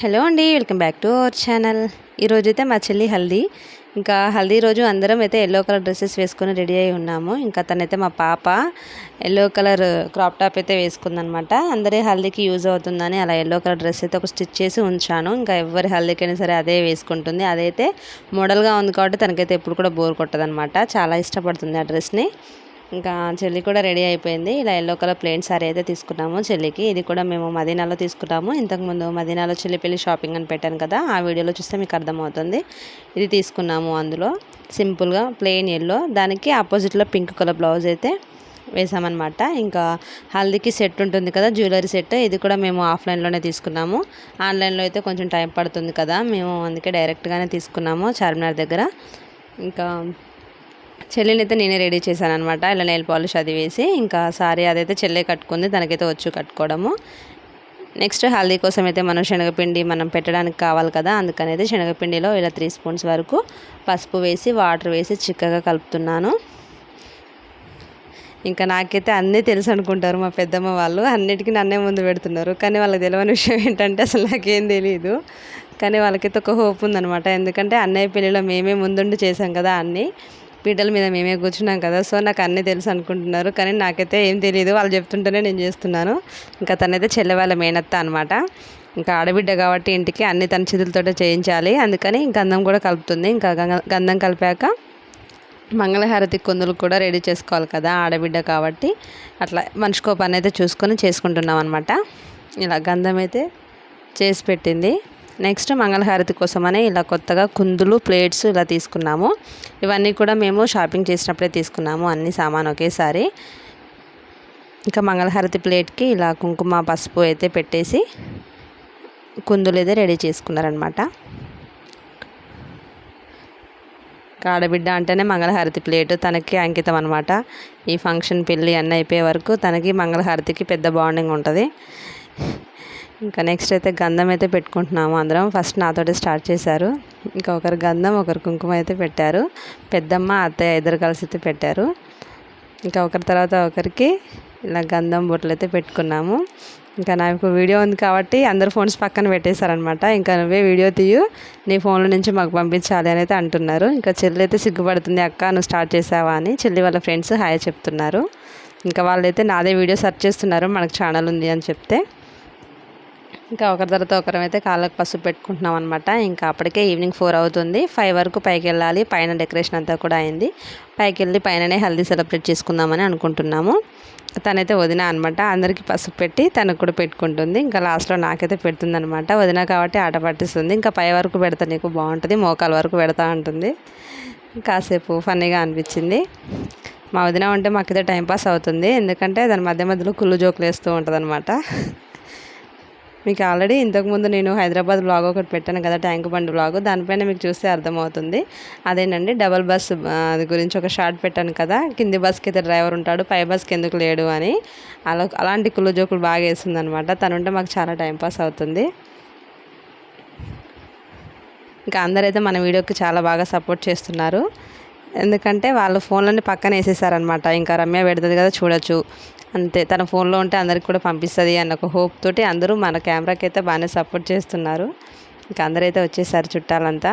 Hello అండి welcome back to our channel. ఈరోజైతే మా చెల్లి హల్దీ. ఇంకా హల్దీ రోజు అందరం అయితే ఎల్లో కలర్ డ్రెస్సెస్ వేసుకొని రెడీ అయి ఉన్నాము. ఇంకా తనైతే మా పాప ఎల్లో కలర్ క్రాప్ టాప్ అయితే వేసుకుందనమాట. అందరి హల్దీకి యూజ్ అవుతుందని అలా ఎల్లో కలర్ డ్రెస్ అయితే ఒక స్టిచ్ చేసి ఉంచాను. ఇంకా ఎవరి హల్దీకైనా సరే అదే వేసుకుంటుంది. అదైతే మోడల్గా ఉంది కాబట్టి తనకైతే ఎప్పుడు కూడా బోర్ కొట్టదనమాట. చాలా ఇష్టపడుతుంది ఆ డ్రెస్ని ఇంకా చెల్లి కూడా రెడీ అయిపోయింది. ఇలా ఎల్లో కలర్ ప్లేన్ సారీ అయితే తీసుకున్నాము చెల్లికి. ఇది కూడా మేము మదీనాలో తీసుకున్నాము. ఇంతకుముందు మదీనాలో చెల్లి పెళ్ళి షాపింగ్ అని పెట్టాను కదా ఆ వీడియోలో చూస్తే మీకు అర్థమవుతుంది. ఇది తీసుకున్నాము అందులో. సింపుల్గా ప్లెయిన్ ఎల్లో దానికి ఆపోజిట్లో పింక్ కలర్ బ్లౌజ్ అయితే వేసామన్నమాట. ఇంకా హల్దీకి సెట్ ఉంటుంది కదా జ్యువెలరీ సెట్ ఇది కూడా మేము ఆఫ్లైన్లోనే తీసుకున్నాము. ఆన్లైన్లో అయితే కొంచెం టైం పడుతుంది కదా మేము అందుకే డైరెక్ట్గానే తీసుకున్నాము చార్మినార్ దగ్గర. ఇంకా చెల్లిని అయితే నేనే రెడీ చేశాను అనమాట ఇలా నెయిల్ పాలిష్ అది వేసి ఇంకా సారీ అదైతే చెల్లె కట్టుకుంది తనకైతే వచ్చు కట్టుకోవడము. నెక్స్ట్ హల్దీ కోసం అయితే మనం శనగపిండి మనం పెట్టడానికి కావాలి కదా అందుకని అయితే శనగపిండిలో ఇలా త్రీ స్పూన్స్ వరకు పసుపు వేసి వాటర్ వేసి చిక్కగా కలుపుతున్నాను. ఇంకా నాకైతే అన్నీ తెలుసు అనుకుంటారు మా పెద్దమ్మ వాళ్ళు అన్నిటికీ నన్నే ముందు పెడుతున్నారు. కానీ వాళ్ళకి తెలియని విషయం ఏంటంటే అసలు నాకేం తెలియదు కానీ వాళ్ళకైతే ఒక హోప్ ఉందనమాట ఎందుకంటే అన్నయ్య పెళ్ళిలో మేమే ముందుండి చేసాం కదా అన్నీ. పీటల మీద మేమే కూర్చున్నాం కదా సో నాకు అన్నీ తెలుసు అనుకుంటున్నారు. కానీ నాకైతే ఏం తెలియదు వాళ్ళు చెప్తుంటేనే నేను చేస్తున్నాను. ఇంకా తనైతే చెల్లె వాళ్ళ మేనత్త అనమాట ఇంకా ఆడబిడ్డ కాబట్టి ఇంటికి అన్ని తన చేతులతోటే చేయించాలి. అందుకని గంధం కూడా కలుపుతుంది. ఇంకా గంధం కలిపాక మంగళహారతి కొందులు కూడా రెడీ చేసుకోవాలి కదా ఆడబిడ్డ కాబట్టి. అట్లా మనిషికో పని అయితే చూసుకొని చేసుకుంటున్నాం అనమాట ఇలా గంధం అయితే చేసి పెట్టింది. నెక్స్ట్ మంగళహారతి కోసమనే ఇలా కొత్తగా కుందులు ప్లేట్స్ ఇలా తీసుకున్నాము. ఇవన్నీ కూడా మేము షాపింగ్ చేసినప్పుడే తీసుకున్నాము అన్ని సామాన్ ఒకేసారి. ఇంకా మంగళహారతి ప్లేట్కి ఇలా కుంకుమ పసుపు అయితే పెట్టేసి కుందులు అయితే రెడీ చేసుకున్నారనమాట ఆడబిడ్డ అంటేనే మంగళహారతి ప్లేట్ తనకి అంకితం అనమాట ఈ ఫంక్షన్ పెళ్ళి అన్నీ అయిపోయే వరకు తనకి మంగళహారతికి పెద్ద బాండింగ్ ఉంటుంది. ఇంకా నెక్స్ట్ అయితే గంధం అయితే పెట్టుకుంటున్నాము అందరం. ఫస్ట్ నాతోటి స్టార్ట్ చేశారు. ఇంకా ఒకరు గంధం ఒకరు కుంకుమ అయితే పెట్టారు. పెద్దమ్మ అత్తయ్య ఇద్దరు కలిసి అయితే పెట్టారు. ఇంకా ఒకరి తర్వాత ఒకరికి ఇలా గంధం బొట్లు అయితే పెట్టుకున్నాము. ఇంకా నాకు వీడియో ఉంది కాబట్టి అందరు ఫోన్స్ పక్కన పెట్టేశారనమాట ఇంకా నువ్వే వీడియో తీయు నీ ఫోన్లో నుంచి మాకు పంపించాలి అని అయితే అంటున్నారు. ఇంకా చెల్లి అయితే సిగ్గుపడుతుంది అక్క నువ్వు స్టార్ట్ చేసావా? అని చెల్లి వాళ్ళ ఫ్రెండ్స్ హాయ్ చెప్తున్నారు. ఇంకా వాళ్ళైతే నాదే వీడియో సెర్చ్ చేస్తున్నారు మనకు ఛానల్ ఉంది అని చెప్తే. ఇంకా ఒకరి తర్వాత ఒకరం అయితే కాళ్ళకు పసుపు పెట్టుకుంటున్నాం అనమాట ఇంకా అప్పటికే ఈవినింగ్ ఫోర్ అవుతుంది. ఫైవ్ వరకు పైకి వెళ్ళాలి. పైన డెకరేషన్ అంతా కూడా అయింది. పైకి వెళ్ళి పైననే హెల్దీ సెలబ్రేట్ చేసుకుందామని అనుకుంటున్నాము. తనైతే వదిన అనమాట అందరికీ పసుపు పెట్టి తనకు కూడా పెట్టుకుంటుంది. ఇంకా లాస్ట్లో నాకైతే పెడుతుంది అనమాట వదిన కాబట్టి ఆట పట్టిస్తుంది. ఇంకా పై వరకు పెడతా నీకు బాగుంటుంది. మోకాల వరకు పెడతా ఉంటుంది కాసేపు ఫన్నీగా అనిపించింది. మా వదిన ఉంటే మాకైతే టైంపాస్ అవుతుంది. ఎందుకంటే దాని మధ్య మధ్యలో కుళ్ళు జోకులు వేస్తూ ఉంటుంది అనమాట మీకు ఆల్రెడీ ఇంతకుముందు నేను హైదరాబాద్ బ్లాగ్ ఒకటి పెట్టాను కదా ట్యాంక్ బండ్ బ్లాగ్. దానిపైన మీకు చూస్తే అర్థమవుతుంది. అదేనండి డబల్ బస్ అది గురించి ఒక షార్ట్ పెట్టాను కదా కింది బస్కి అయితే డ్రైవర్ ఉంటాడు పై బస్కి ఎందుకు లేడు అని. అలా అలాంటి కుళ్ళు జోకులు బాగా వేస్తుంది అనమాట తనుంటే మాకు చాలా టైంపాస్ అవుతుంది. ఇంకా అందరైతే మన వీడియోకి చాలా బాగా సపోర్ట్ చేస్తున్నారు. ఎందుకంటే వాళ్ళు ఫోన్లన్నీ పక్కన వేసేసారనమాట. ఇంకా రమ్య పెడుతుంది కదా చూడొచ్చు. అంతే తన ఫోన్లో ఉంటే అందరికి కూడా పంపిస్తుంది అన్న ఒక హోప్ తోటి అందరూ మన కెమెరాకి అయితే బాగానే సపోర్ట్ చేస్తున్నారు. ఇంకా అందరైతే వచ్చేసారు చుట్టాలంతా.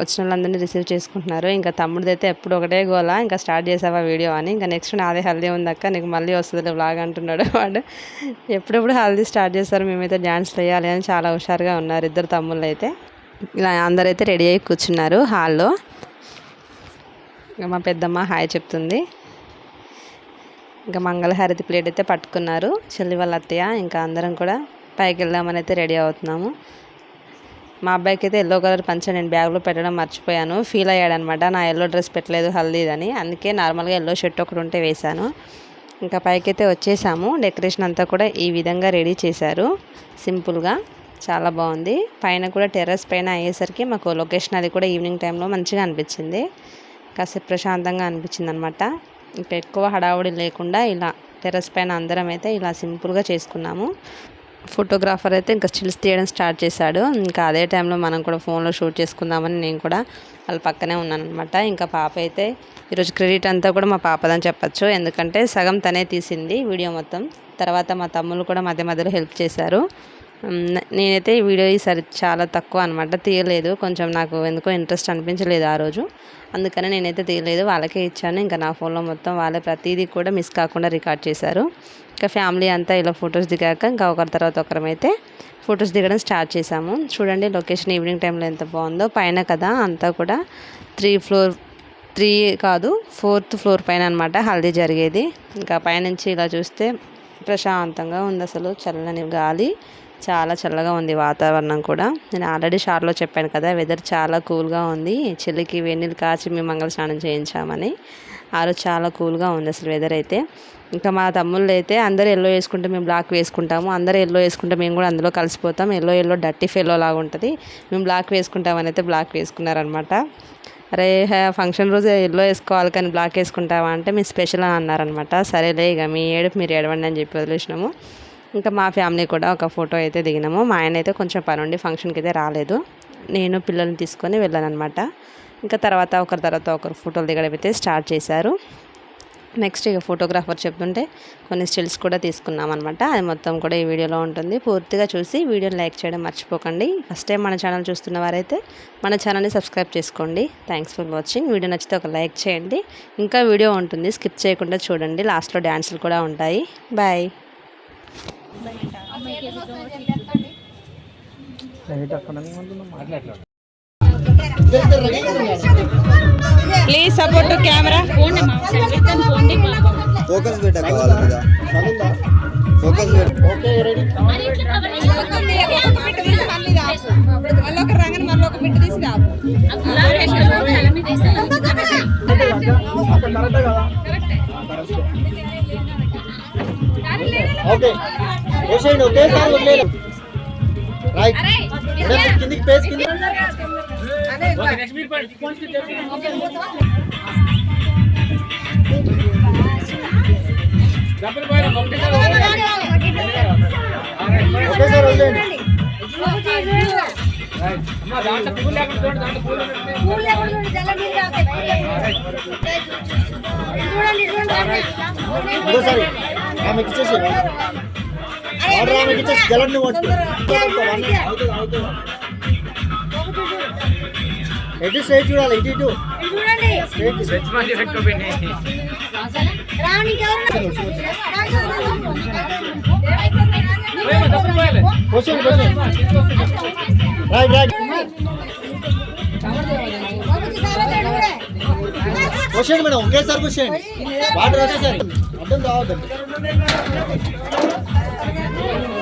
వచ్చిన వాళ్ళందరినీ రిసీవ్ చేసుకుంటున్నారు. ఇంకా తమ్ముడిది అయితే ఎప్పుడు ఒకటే గోలా ఇంకా స్టార్ట్ చేసావా వీడియో అని. ఇంకా నెక్స్ట్ నాదే హల్దీ ఉందక్క నీకు మళ్ళీ వస్తుంది బ్లాగ్ అంటున్నాడు వాడు. ఎప్పుడెప్పుడు హల్దీ స్టార్ట్ చేస్తారు మేమైతే డ్యాన్స్ వేయాలి అని చాలా హుషారుగా ఉన్నారు ఇద్దరు తమ్ముళ్ళు అయితే ఇలా అందరైతే రెడీ అయ్యి కూర్చున్నారు హాల్లో మా పెద్దమ్మ హాయ్ చెప్తుంది. ఇంకా మంగళహారతి ప్లేట్ అయితే పట్టుకున్నారు. చెల్లి వాళ్ళ అత్తయ్య ఇంకా అందరం కూడా పైకి వెళ్దామని అయితే రెడీ అవుతున్నాము. మా అబ్బాయికి అయితే ఎల్లో కలర్ పంచ నేను బ్యాగ్లో పెట్టడం మర్చిపోయాను. ఫీల్ అయ్యాడనమాట. నా ఎల్లో డ్రెస్ పెట్టలేదు హల్దీదని. అందుకే నార్మల్గా ఎల్లో షర్ట్ ఒకటి ఉంటే వేశాను. ఇంకా పైకి అయితే వచ్చేసాము. డెకరేషన్ అంతా కూడా ఈ విధంగా రెడీ చేశారు. సింపుల్గా చాలా బాగుంది. పైన కూడా టెర్రస్ పైన అయ్యేసరికి మాకు లొకేషన్ అది కూడా ఈవినింగ్ టైంలో మంచిగా అనిపించింది. కాసేపు ప్రశాంతంగా అనిపించింది అనమాట ఇంకా ఎక్కువ హడావుడి లేకుండా ఇలా టెర్రస్ పైన అందరం అయితే ఇలా సింపుల్గా చేసుకున్నాము. ఫోటోగ్రాఫర్ అయితే ఇంకా స్టిల్స్ తీయడం స్టార్ట్ చేశాడు. ఇంకా అదే టైంలో మనం కూడా ఫోన్లో షూట్ చేసుకుందామని నేను కూడా వాళ్ళ పక్కనే ఉన్నాను అనమాట ఇంకా పాప అయితే ఈరోజు క్రెడిట్ అంతా కూడా మా పాపదని చెప్పచ్చు. ఎందుకంటే సగం తనే తీసింది వీడియో మొత్తం. తర్వాత మా తమ్ముళ్ళు కూడా మధ్య మధ్యలో హెల్ప్ చేశారు. నేనైతే వీడియో ఈసారి చాలా తక్కువ అనమాట తీయలేదు. కొంచెం నాకు ఎందుకో ఇంట్రెస్ట్ అనిపించలేదు ఆ రోజు. అందుకనే నేనైతే తీయలేదు. వాళ్ళకే ఇచ్చాను. ఇంకా నా ఫోన్లో మొత్తం వాళ్ళే ప్రతిదీ కూడా మిస్ కాకుండా రికార్డ్ చేశారు. ఇంకా ఫ్యామిలీ అంతా ఇలా ఫొటోస్ దిగాక ఇంకా ఒకరి తర్వాత ఒకరమైతే ఫొటోస్ దిగడం స్టార్ట్ చేసాము చూడండి లొకేషన్ ఈవినింగ్ టైంలో ఎంత బాగుందో. పైన కదా అంతా కూడా త్రీ ఫ్లోర్ త్రీ కాదు ఫోర్త్ ఫ్లోర్ పైన అనమాట హల్దీ జరిగేది. ఇంకా పైనుంచి ఇలా చూస్తే ప్రశాంతంగా ఉంది అసలు. చల్లని గాలి. చాలా చల్లగా ఉంది వాతావరణం కూడా. నేను ఆల్రెడీ షార్ట్లో చెప్పాను కదా వెదర్ చాలా కూల్గా ఉంది. చెల్లికి వెన్నీళ్ళు కాచి మేము మంగళ స్నానం చేయించామని. ఆ రోజు చాలా కూల్గా ఉంది అసలు వెదర్ అయితే. ఇంకా మా తమ్ముళ్ళు అయితే అందరూ ఎల్లో వేసుకుంటే మేము బ్లాక్ వేసుకుంటాము. అందరూ ఎల్లో వేసుకుంటే మేము కూడా అందులో కలిసిపోతాం. ఎల్లో ఎల్లో డట్టి ఫెల్లో లాగా ఉంటుంది. మేము బ్లాక్ వేసుకుంటామని అయితే బ్లాక్ వేసుకున్నారనమాట అరే ఫంక్షన్ రోజు ఎల్లో వేసుకోవాలి కానీ బ్లాక్ వేసుకుంటావా అంటే మీ స్పెషల్ అని అన్నారనమాట సరేలే ఇక మీ ఏడుపు మీరు ఏడవండి అని చెప్పి వదిలేసినాము. ఇంకా మా ఫ్యామిలీ కూడా ఒక ఫోటో అయితే దిగినాము. మా ఆయన అయితే కొంచెం పని ఉండి ఫంక్షన్కి అయితే రాలేదు. నేను పిల్లల్ని తీసుకొని వెళ్ళాను అనమాట ఇంకా తర్వాత ఒకరి తర్వాత ఒకరు ఫోటోలు దిగడం అయితే స్టార్ట్ చేశారు. నెక్స్ట్ ఇక ఫోటోగ్రాఫర్ చెప్తుంటే కొన్ని స్టిల్స్ కూడా తీసుకున్నాం అనమాట అది మొత్తం కూడా ఈ వీడియోలో ఉంటుంది. పూర్తిగా చూసి వీడియోని లైక్ చేయడం మర్చిపోకండి. ఫస్ట్ టైం మన ఛానల్ చూస్తున్న వారైతే మన ఛానల్ని సబ్స్క్రైబ్ చేసుకోండి. థ్యాంక్స్ ఫర్ వాచింగ్ వీడియో నచ్చితే ఒక లైక్ చేయండి. ఇంకా వీడియో ఉంటుంది. స్కిప్ చేయకుండా చూడండి. లాస్ట్లో డ్యాన్సులు కూడా ఉంటాయి. Bye please support camera focus పెట్ట కావాలి మీద ఫోకస్ ఓకే వేసేయండి ఒకేసారి వదిలేదు రైట్ కిందికి పేస్ కింది. ఒకేసారి వదిలేండి ఇంకోసారి ఆమెకి ఇచ్చేసి ఆర్డర్ ఆమెకి ఇచ్చేసి జలడ్ని ఎటు స్ట్రైట్ చూడాలి ఇటు ఇటు straight question question right right question madam ఒకేసారి క్వశ్చన్ వాటర్ ఒకేసారి అర్థం కావద్దండి.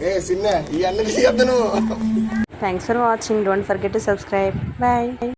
ఏ సిన్న ఈ అన్నకి తీయద్దు నువ్వు. Thanks for watching don't forget to subscribe bye